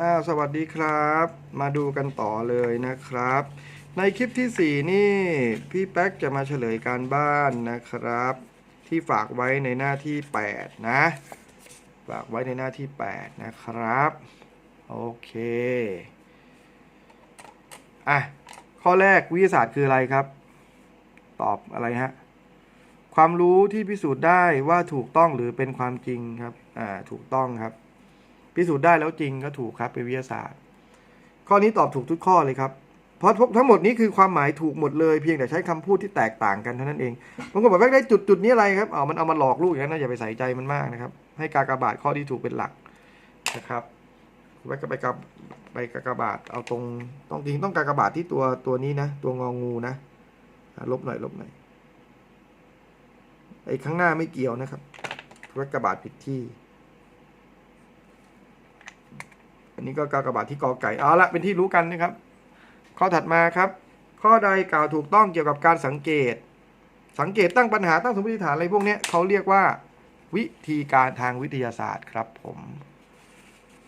อ้าวสวัสดีครับ มาดูกันต่อเลยนะครับ ในคลิปที่ 4 นี่ พี่แป๊กจะมาเฉลยการบ้านนะครับ ที่ฝากไว้ในหน้าที่ 8 นะ ฝากไว้ในหน้าที่ 8 นะครับ โอเค อะ ข้อแรกวิทยาศาสตร์คืออะไรครับ ตอบอะไรฮะ ความรู้ที่พิสูจน์ได้ว่าถูกต้องหรือเป็นความจริงครับ อ่า ถูกต้องครับ พิสูจน์ได้แล้วจริงก็ถูกครับเป็นวิทยาศาสตร์ ข้อนี้ตอบถูกทุกข้อเลยครับ เพราะทั้งหมดนี้คือความหมายถูกหมดเลยเพียงแต่ใช้คำพูดที่แตกต่างกันเท่านั้นเองบางคนบอกว่าได้จุดจุดนี้อะไรครับเอามันเอามาหลอกลูกอย่างนั้นนะอย่าไปใส่ใจมันมากนะครับ ให้กากบาทข้อที่ถูกเป็นหลักนะครับไว้ก็ไปกับไปกากบาทเอาตรงต้องจริงต้องกากบาทที่ตัวตัวนี้นะ ตัวงองูนะอะลบหน่อยลบหน่อยไอ้ข้างหน้าไม่เกี่ยวนะครับไว้กากบาทผิดที่ อั นนี้ก็กากบาทที่กอไก่เอาละเป็นที่รู้กันนะครับ ข้อถัดมาครับ ข้อใดกล่าวถูกต้องเกี่ยวกับการสังเกต สังเกตตั้งปัญหาตั้งสมมติฐานอะไรพวกนี้เขาเรียกว่า วิธีการทางวิทยาศาสตร์ครับผม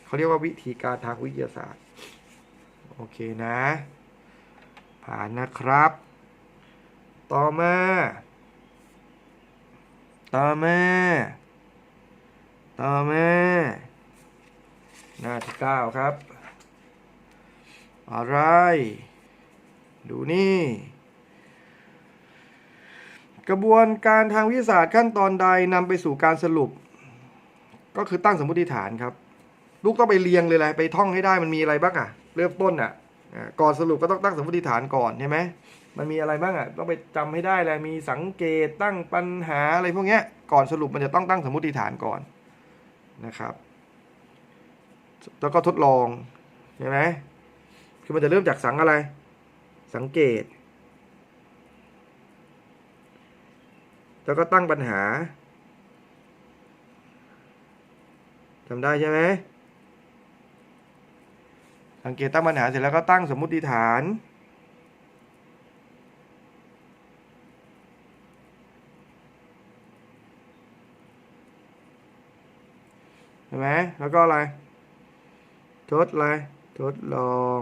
เขาเรียกว่าวิธีการทางวิทยาศาสตร์โอเคนะ ผ่านนะครับ ต่อมา ต่อมา ต่อมา หน้าที่เก้าครับ อะไร ดูนี่ กระบวนการทางวิทยาศาสตร์ขั้นตอนใดนำไปสู่การสรุป ก็คือตั้งสมมติฐานครับ ลูกต้องไปเรียงเลยแหละไปท่องให้ได้มันมีอะไรบ้างอะเริ่มต้นอะก่อนสรุปก็ต้องตั้งสมมติฐานก่อนใช่ไหมมันมีอะไรบ้างอะต้องไปจำให้ได้เลยมีสังเกตตั้งปัญหาอะไรพวกเนี้ยก่อนสรุปมันจะต้องตั้งสมมติฐานก่อนนะครับ แล้วก็ทดลองใช่ไหมคือมันจะเริ่มจากสังอะไร สังเกต แล้วก็ตั้งปัญหาจำได้ใช่ไหมสังเกตตั้งปัญหาเสร็จแล้วก็ตั้งสมมติฐานใช่ไหมแล้วก็อะไร ทดอะไรทดลอง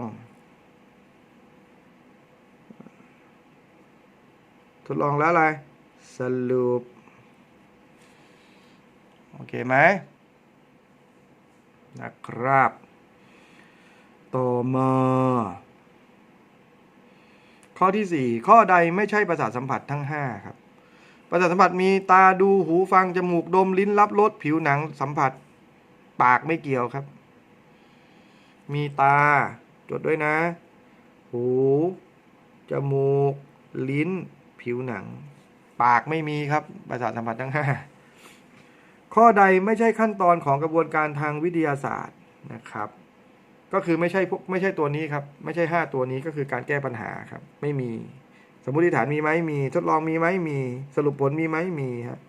ทดลองแล้วอะไร สรุป โอเคไหมนะครับ ต่อมา ข้อที่ 4 ข้อใดไม่ใช่ประสาทสัมผัสทั้ง 5 ครับ ประสาทสัมผัสมีตาดูหูฟัง จมูก ดมลิ้นรับรสผิวหนังสัมผัส ปากไม่เกี่ยวครับ มีตา จดด้วยนะ หู จมูก ลิ้น ผิวหนัง ปากไม่มีครับ ประสาทสัมผัสทั้งห้าข้อใดไม่ใช่ขั้นตอนของกระบวนการทางวิทยาศาสตร์นะครับ ก็คือไม่ใช่พวกไม่ใช่ตัวนี้ครับ ไม่ใช่ห้าตัวนี้ก็คือการแก้ปัญหาครับ ไม่มี สมมติฐานมีไหมมี ทดลองมีไหมมี สรุปผลมีไหมมีครับ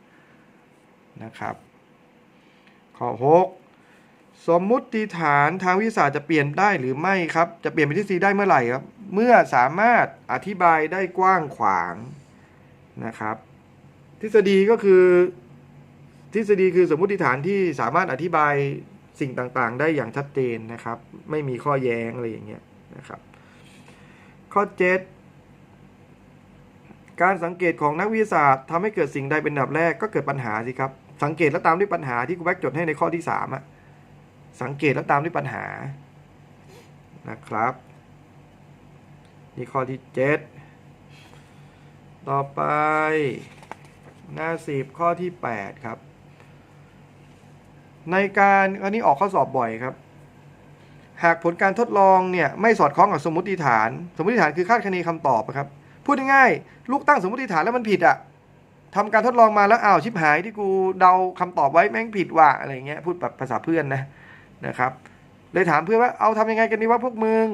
นะครับ ข้อหก สมมุติฐานทางวิทยาศาสตร์จะเปลี่ยนได้หรือไม่ครับ จะเปลี่ยนเป็นทฤษฎีได้เมื่อไหร่ครับ เมื่อสามารถอธิบายได้กว้างขวางนะครับ ทฤษฎีก็คือ ทฤษฎีคือสมมุติฐานที่สามารถอธิบายสิ่งต่างๆ ได้อย่างชัดเจนนะครับ ไม่มีข้อแย้งอะไรอย่างเงี้ยนะครับ ข้อ 7 การสังเกตของนักวิทยาศาสตร์ทำให้เกิดสิ่งใดเป็นอันดับแรกก็เกิดปัญหาสิครับ สังเกตแล้วตามด้วยปัญหาที่ครูแบ็กจดให้ในข้อที่3อะ สังเกตแล้วตามด้วยปัญหานะครับ นี่ข้อที่ 7 ต่อไป หน้าสิบข้อที่ 8 ครับ ในการอันนี้ออกข้อสอบบ่อยครับ หากผลการทดลองเนี่ย ไม่สอดคล้องกับสมมติฐาน สมมติฐานคือคาดคะเนคำตอบครับ พูดง่ายๆลูกตั้งสมมติฐานแล้วมันผิดอะทำการทดลองมาแล้วอ้าวชิบหายที่กูเดาคำตอบไว้แม่งผิดว่ะอะไรเงี้ยพูดแบบภาษาเพื่อนนะ นะครับ เลยถามเพื่อนว่าเอาทำยังไงกันดีว่าพวกมึง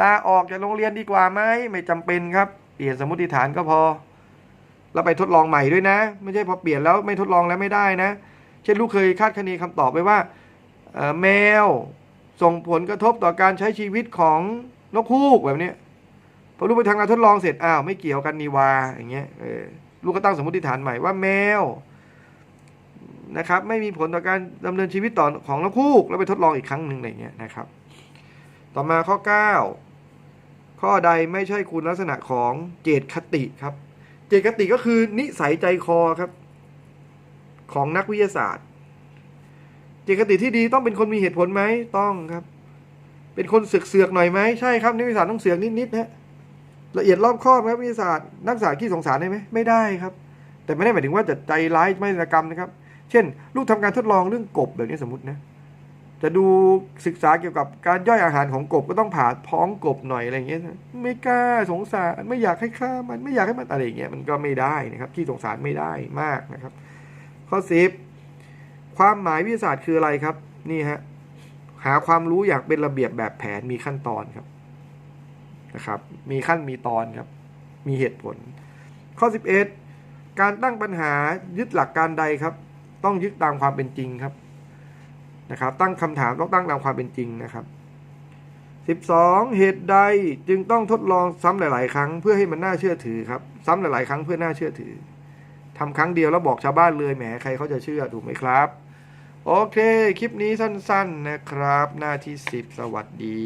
ลาออกจากโรงเรียนดีกว่าไหมไม่จำเป็นครับ เปลี่ยนสมมติฐานก็พอ แล้วไปทดลองใหม่ด้วยนะ ไม่ใช่พอเปลี่ยนแล้วไม่ทดลองแล้วไม่ได้นะ เช่นลูกเคยคาดคะเนคำตอบไปว่าแมวส่งผลกระทบต่อการใช้ชีวิตของนกฮูกแบบนี้พอลูกไปทำการทดลองเสร็จอ้าวไม่เกี่ยวกันนีวาอย่างเงี้ยลูกก็ตั้งสมมติฐานใหม่ว่าแมว นะครับไม่มีผลต่อการดำเนินชีวิตต่อของนกคูกแล้วไปทดลองอีกครั้งหนึ่งอะไรเงี้ยนะครับ ต่อมาข้อ 9 ข้อใดไม่ใช่คุณลักษณะของเจตคติครับ เจตคติก็คือนิสัยใจคอครับ ของนักวิทยาศาสตร์ เจตคติที่ดีต้องเป็นคนมีเหตุผลไหมต้องครับ เป็นคนเสือกเสือกหน่อยไหมใช่ครับนักวิทยาศาสตร์ต้องเสือกนิดๆนะละเอียดรอบคอบครับวิทยาศาสตร์นักศึกษาขี้สงสารได้ไหมไม่ได้ครับ แต่ไม่ได้หมายถึงว่าจะใจร้ายไม่กรรมนะครับ ช่น ลูกทำการทดลองเรื่องกบแบบนี้สมมตินะจะดูศึกษาเกี่ยวกับการย่อยอาหารของกบก็ต้องผ่าท้องกบหน่อยอะไรอย่างเงี้ยไม่กล้าสงสารไม่อยากให้ฆ่ามันไม่อยากให้มันอะไรอย่างเงี้ยมันก็ไม่ได้นะครับที่สงสารไม่ได้มากนะครับ ข้อสิบความหมายวิทยาศาสตร์คืออะไรครับ นี่ฮะหาความรู้อย่างเป็นระเบียบแบบแผนมีขั้นตอนครับนะครับ มีขั้นมีตอนครับ มีเหตุผล ข้อ 11 การตั้งปัญหายึดหลักการใดครับ ต้องยึดตามความเป็นจริงครับนะครับ ตั้งคำถามต้องตั้งตามความเป็นจริงนะครับ 12 เหตุใดจึงต้องทดลองซ้ำหลาย ๆ ครั้งเพื่อให้มันน่าเชื่อถือครับ ซ้ำหลาย ๆ ครั้งเพื่อน่าเชื่อถือทำครั้งเดียวแล้วบอกชาวบ้านเลยแหมใครเขาจะเชื่อถูกไหมครับ โอเค คลิปนี้สั้น ๆ นะครับ หน้าที่ 10 สวัสดี